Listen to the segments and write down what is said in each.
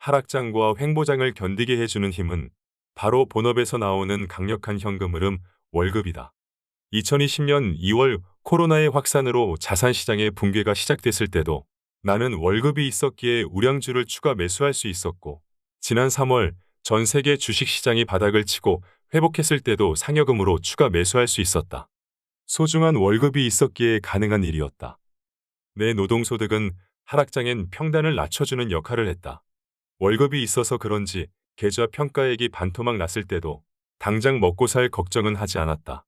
하락장과 횡보장을 견디게 해주는 힘은 바로 본업에서 나오는 강력한 현금 흐름 월급이다. 2020년 2월 코로나의 확산으로 자산시장의 붕괴가 시작됐을 때도 나는 월급이 있었기에 우량주를 추가 매수할 수 있었고 지난 3월 전 세계 주식시장이 바닥을 치고 회복했을 때도 상여금으로 추가 매수할 수 있었다. 소중한 월급이 있었기에 가능한 일이었다. 내 노동소득은 하락장엔 평단을 낮춰주는 역할을 했다. 월급이 있어서 그런지 계좌 평가액이 반토막 났을 때도 당장 먹고 살 걱정은 하지 않았다.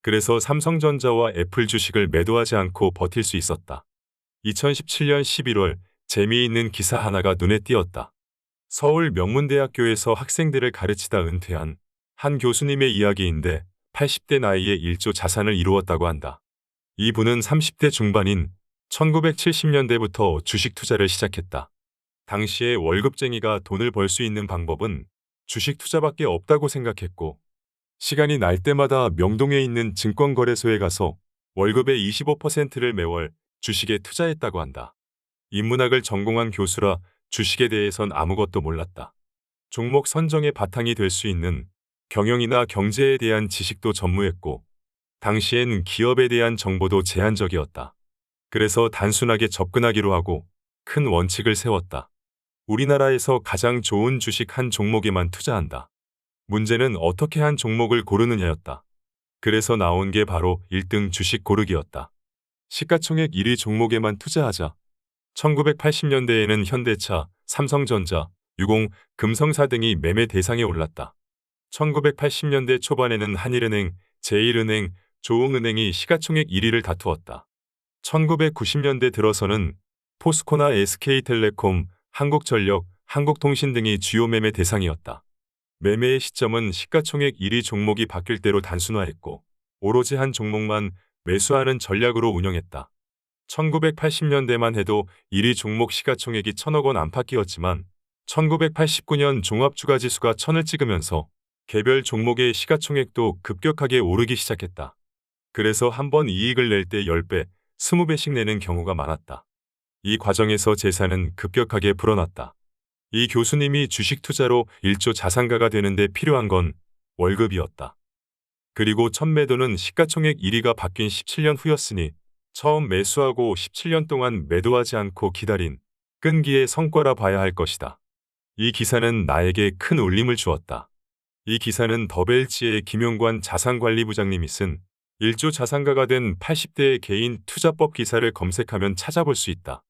그래서 삼성전자와 애플 주식을 매도하지 않고 버틸 수 있었다. 2017년 11월 재미있는 기사 하나가 눈에 띄었다. 서울 명문대학교에서 학생들을 가르치다 은퇴한 한 교수님의 이야기인데 80대 나이에 1조 자산을 이루었다고 한다. 이분은 30대 중반인 1970년대부터 주식 투자를 시작했다. 당시에 월급쟁이가 돈을 벌 수 있는 방법은 주식 투자밖에 없다고 생각했고 시간이 날 때마다 명동에 있는 증권거래소에 가서 월급의 25%를 매월 주식에 투자했다고 한다. 인문학을 전공한 교수라 주식에 대해선 아무것도 몰랐다. 종목 선정의 바탕이 될 수 있는 경영이나 경제에 대한 지식도 전무했고 당시엔 기업에 대한 정보도 제한적이었다. 그래서 단순하게 접근하기로 하고 큰 원칙을 세웠다. 우리나라에서 가장 좋은 주식 한 종목에만 투자한다. 문제는 어떻게 한 종목을 고르느냐였다. 그래서 나온 게 바로 1등 주식 고르기였다. 시가총액 1위 종목에만 투자하자. 1980년대에는 현대차, 삼성전자, 유공, 금성사 등이 매매 대상에 올랐다. 1980년대 초반에는 한일은행, 제1은행, 조흥은행이 시가총액 1위를 다투었다. 1990년대 들어서는 포스코나 SK텔레콤, 한국전력, 한국통신 등이 주요 매매 대상이었다. 매매의 시점은 시가총액 1위 종목이 바뀔 대로 단순화했고 오로지 한 종목만 매수하는 전략으로 운영했다. 1980년대만 해도 1위 종목 시가총액이 천억 원 안팎이었지만 1989년 종합주가지수가 천을 찍으면서 개별 종목의 시가총액도 급격하게 오르기 시작했다. 그래서 한 번 이익을 낼 때 10배, 20배씩 내는 경우가 많았다. 이 과정에서 재산은 급격하게 불어났다. 이 교수님이 주식 투자로 1조 자산가가 되는데 필요한 건 월급이었다. 그리고 첫 매도는 시가총액 1위가 바뀐 17년 후였으니 처음 매수하고 17년 동안 매도하지 않고 기다린 끈기의 성과라 봐야 할 것이다. 이 기사는 나에게 큰 울림을 주었다. 이 기사는 더벨지의 김용관 자산관리부장님이 쓴 1조 자산가가 된 80대의 개인 투자법 기사를 검색하면 찾아볼 수 있다.